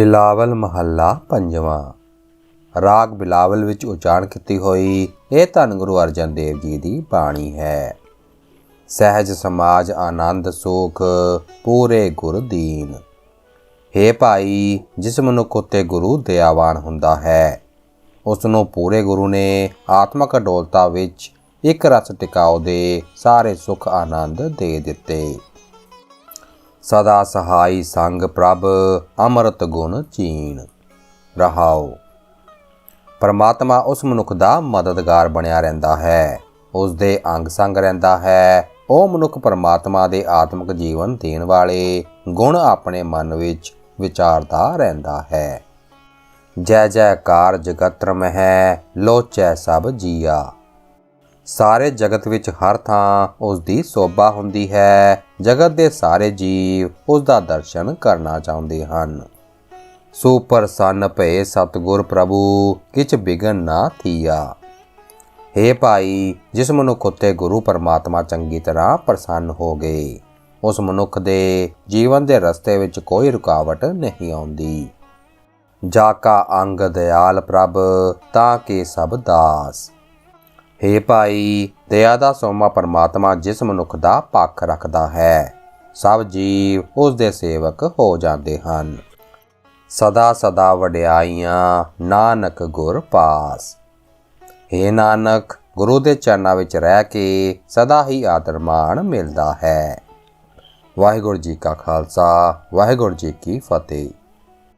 ਬਿਲਾਵਲ ਮਹੱਲਾ ਪੰਜਵਾਂ। ਰਾਗ ਬਿਲਾਵਲ ਵਿੱਚ ਉਚਾਰਨ ਕੀਤੀ ਹੋਈ ਇਹ ਧੰਨ ਗੁਰੂ ਅਰਜਨ ਦੇਵ ਜੀ ਦੀ ਬਾਣੀ ਹੈ। ਸਹਿਜ ਸਮਾਜ, ਆਨੰਦ, ਸੁਖ, ਪੂਰੇ ਗੁਰ ਦੀਨ। ਹੇ ਭਾਈ, ਜਿਸ ਮਨੁੱਖ ਉਤੇ ਗੁਰੂ ਦਇਆਵਾਨ ਹੁੰਦਾ ਹੈ ਉਸ ਨੂੰ ਪੂਰੇ ਗੁਰੂ ਨੇ ਆਤਮਕ ਅਡੋਲਤਾ ਵਿੱਚ ਇੱਕ ਰਸ ਟਿਕਾਉ ਦੇ ਸਾਰੇ ਸੁਖ ਆਨੰਦ ਦੇ ਦਿੱਤੇ। ਸਦਾ ਸਹਾਈ ਸੰਗ ਪ੍ਰਭ, ਅੰਮ੍ਰਿਤ ਗੁਣ ਚੀਨ। ਰਹਾਓ। ਪਰਮਾਤਮਾ ਉਸ ਮਨੁੱਖ ਦਾ ਮਦਦਗਾਰ ਬਣਿਆ ਰਹਿੰਦਾ ਹੈ। ਉਸ ਦੇ ਅੰਗ ਸੰਗ ਰਹਿੰਦਾ ਹੈ। ਉਹ ਮਨੁੱਖ ਪਰਮਾਤਮਾ ਦੇ ਆਤਮਿਕ ਜੀਵਨ ਦੇਣ ਵਾਲੇ ਗੁਣ ਆਪਣੇ ਮਨ ਵਿੱਚ ਵਿਚਾਰਦਾ ਰਹਿੰਦਾ ਹੈ। ਜੈ ਜੈਕਾਰ ਜਗਤਰ ਮਹਿ ਲੋਚੈ ਸਭ ਜੀਆ। ਸਾਰੇ ਜਗਤ ਵਿੱਚ ਹਰ ਥਾਂ ਉਸ ਦੀ ਸੋਭਾ ਹੁੰਦੀ ਹੈ। ਜਗਤ ਦੇ ਸਾਰੇ ਜੀਵ ਉਸ ਦਾ ਦਰਸ਼ਨ ਕਰਨਾ ਚਾਹੁੰਦੇ ਹਨ। ਸੁਪਰਸੰਨ ਭਏ ਸਤਗੁਰ ਪ੍ਰਭੂ, ਕਿਛ ਬਿਗਨ ਨਾ ਥੀਆ। ਹੇ ਭਾਈ, ਜਿਸ ਮਨੁੱਖ ਉਤੇ ਗੁਰੂ ਪਰਮਾਤਮਾ ਚੰਗੀ ਤਰ੍ਹਾਂ ਪ੍ਰਸੰਨ ਹੋ ਗਏ, ਉਸ ਮਨੁੱਖ ਦੇ ਜੀਵਨ ਦੇ ਰਸਤੇ ਵਿੱਚ ਕੋਈ ਰੁਕਾਵਟ ਨਹੀਂ ਆਉਂਦੀ। ਜਾ ਕਾ ਅੰਗ ਦਿਆਲ ਪ੍ਰਭ, ਤਾਂ ਕੇ ਸਭ ਦਾਸ। ਹੇ ਭਾਈ, ਦਇਆ ਦਾ ਸੋਮਾ ਪਰਮਾਤਮਾ ਜਿਸ ਮਨੁੱਖ ਦਾ ਪੱਖ ਰੱਖਦਾ ਹੈ, ਸਭ ਜੀਵ ਉਸ ਦੇ ਸੇਵਕ ਹੋ ਜਾਂਦੇ ਹਨ। ਸਦਾ ਸਦਾ ਵਡਿਆਈਆਂ, ਨਾਨਕ ਗੁਰ ਪਾਸ। ਹੇ ਨਾਨਕ, ਗੁਰੂ ਦੇ ਚਰਨਾਂ ਵਿੱਚ ਰਹਿ ਕੇ ਸਦਾ ਹੀ ਆਦਰ ਮਾਣ ਮਿਲਦਾ ਹੈ। ਵਾਹਿਗੁਰੂ ਜੀ ਕਾ ਖਾਲਸਾ, ਵਾਹਿਗੁਰੂ ਜੀ ਕੀ ਫਤਿਹ।